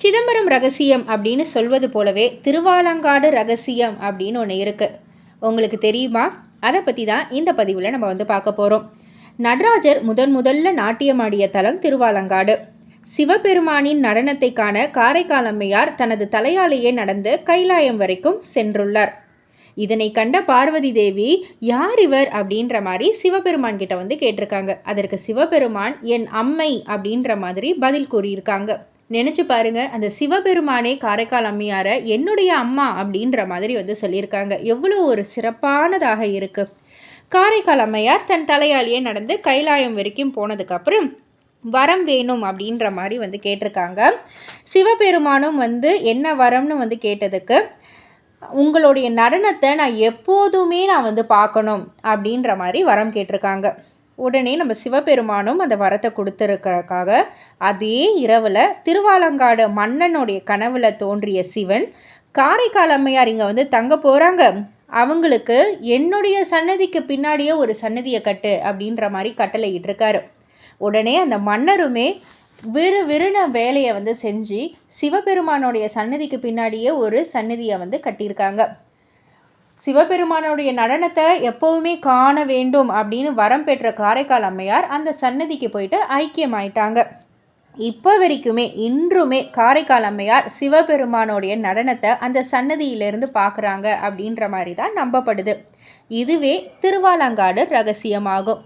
சிதம்பரம் ரகசியம் அப்படின்னு சொல்வது போலவே திருவாலங்காடு ரகசியம் அப்படின்னு ஒன்று இருக்குது உங்களுக்கு தெரியுமா? அதை பற்றி தான் இந்த பதிவில் நம்ம வந்து பார்க்க போகிறோம் நடராஜர் முதன் முதல்ல நாட்டியமாடிய தலம் திருவாலங்காடு. சிவபெருமானின் நடனத்தை காண காரைக்கால் அம்மையார் தனது தலையாலேயே நடந்து கைலாயம் வரைக்கும் சென்றுள்ளார். இதனை கண்ட பார்வதி தேவி யார் இவர்? அப்படின்ற மாதிரி சிவபெருமான் கிட்ட வந்து கேட்டிருக்காங்க. அதற்கு சிவபெருமான் என் அம்மை அப்படின்ற மாதிரி பதில் கூறியிருக்காங்க. நினச்சி பாருங்க அந்த சிவபெருமானே காரைக்கால் அம்மையாரை என்னுடைய அம்மா அப்படின்ற மாதிரி வந்து சொல்லியிருக்காங்க. எவ்வளோ ஒரு சிறப்பானதாக இருக்குது காரைக்கால் அம்மையார் தன் தலையாலேயே நடந்து கைலாயம் வரைக்கும் போனதுக்கப்புறம் வரம் வேணும் அப்படின்ற மாதிரி வந்து கேட்டிருக்காங்க. சிவபெருமானும் வந்து என்ன வரம்னு வந்து கேட்டதுக்கு உங்களுடைய நடனத்தை நான் எப்போதுமே நான் வந்து பார்க்கணும் அப்படின்ற மாதிரி வரம் கேட்டிருக்காங்க. உடனே நம்ம சிவபெருமானும் அந்த வரத்தை கொடுத்துருக்கிறக்காக அதே இரவில் திருவாலங்காடு மன்னனுடைய கனவுல தோன்றிய சிவன் காரைக்கால் அம்மையார் இங்கே வந்து தங்க போகிறாங்க அவங்களுக்கு என்னுடைய சன்னதிக்கு பின்னாடியே ஒரு சன்னதியை கட்டு அப்படின்ற மாதிரி கட்டளை இட்டிருக்காரு உடனே அந்த மன்னருமே விறு விறுன வேலையை வந்து செஞ்சு சிவபெருமானுடைய சன்னதிக்கு பின்னாடியே ஒரு சன்னதியை வந்து கட்டியிருக்காங்க. சிவபெருமானுடைய நடனத்தை எப்போவுமே காண வேண்டும் அப்படின்னு வரம் பெற்ற காரைக்கால் அம்மையார் அந்த சன்னதிக்கு போயிட்டு ஐக்கியமாயிட்டாங்க. இப்போ வரைக்குமே இன்றுமே காரைக்கால் அம்மையார் சிவபெருமானுடைய நடனத்தை அந்த சன்னதியிலேருந்து பார்க்குறாங்க அப்படின்ற மாதிரி தான் நம்பப்படுது. இதுவே திருவாலங்காடு ரகசியமாகும்.